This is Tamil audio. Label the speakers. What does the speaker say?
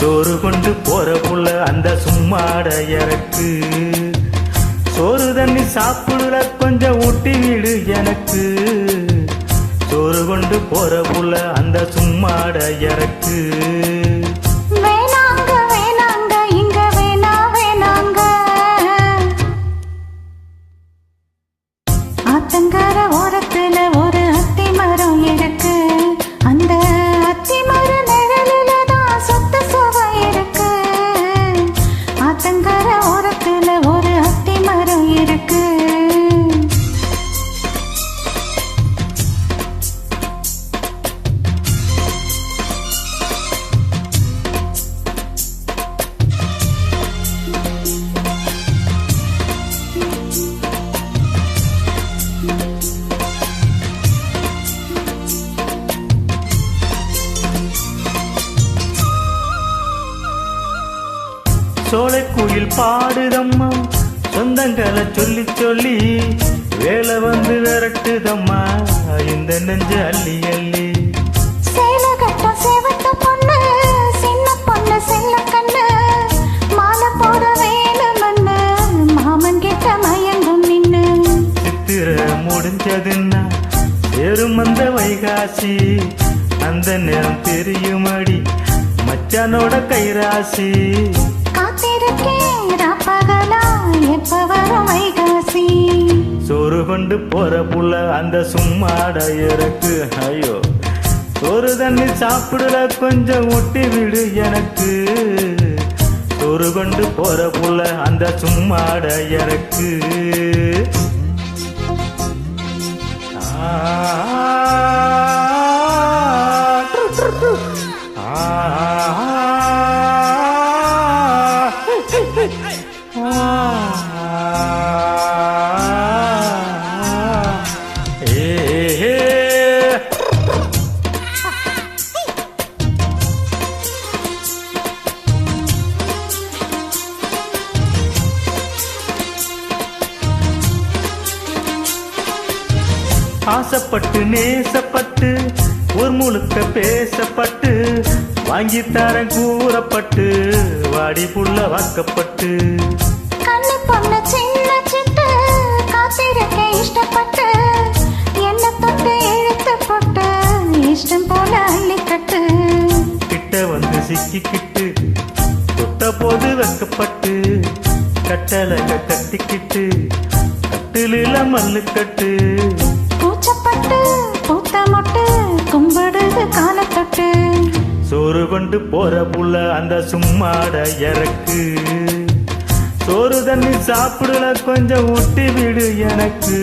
Speaker 1: சோறு கொண்டு போற புள்ள அந்த சும்மாட இறக்கு. சோறு தண்ணி சாப்பிடுற கொஞ்சம் ஊட்டி விடு எனக்கு. சோறு கொண்டு போற புள்ள அந்த சும்மாட இறக்கு. சோலைக்குயில் பாடுதம்மா. சொந்தங்களை சொல்லி சொல்லி வேலை வந்து விரட்டுதம்மா. இந்த நெஞ்சு அள்ளி அள்ளி. முடிஞ்சதுன்னா வெறும் அந்த வைகாசி. அந்த நேரம் தெரியுமடி மச்சானோட கைராசி.
Speaker 2: காத்திருக்கேன் எப்ப வரும் வைகாசி
Speaker 1: சோறு கொண்டு போற புள்ள அந்த சும்மாட இறக்கு ஐயோ சோறு தண்ணி சாப்பிடுற கொஞ்சம் ஒட்டி விடு எனக்கு. சோறு கொண்டு போற புள்ள அந்த சும்மாட இறக்கு ஆ ஆசைப்பட்டு நேசப்பட்டு ஒரு முழுக்க பேசப்பட்டு வாங்கி தரேன் கூறப்பட்டு வாடி புள்ள வாக்கப்பட்டு.
Speaker 2: கண்ணு பொண்ணு சின்ன சிட்டு காத்திருக்கேன் இஷ்டப்பட்டு என்ன தொட்டு இழுத்து போட்டு இஷ்டம் போல அள்ளிக்கட்டு.
Speaker 1: கிட்ட வந்து சிக்கிக்கிட்டு தொட்ட போது வெக்கப்பட்டு கட்டழக கட்டிக்கிட்டு கட்டிலில மல்லு கட்டு.
Speaker 2: பூச்சப்பட்டு பூத்த மொட்டு கும்பிடுது காலை தொட்டு
Speaker 1: சோறு கொண்டு போற புள்ள அந்த சும்மாட இறக்கு. சோறு தண்ணி சாப்பிடல கொஞ்சம் ஊட்டி விடு எனக்கு.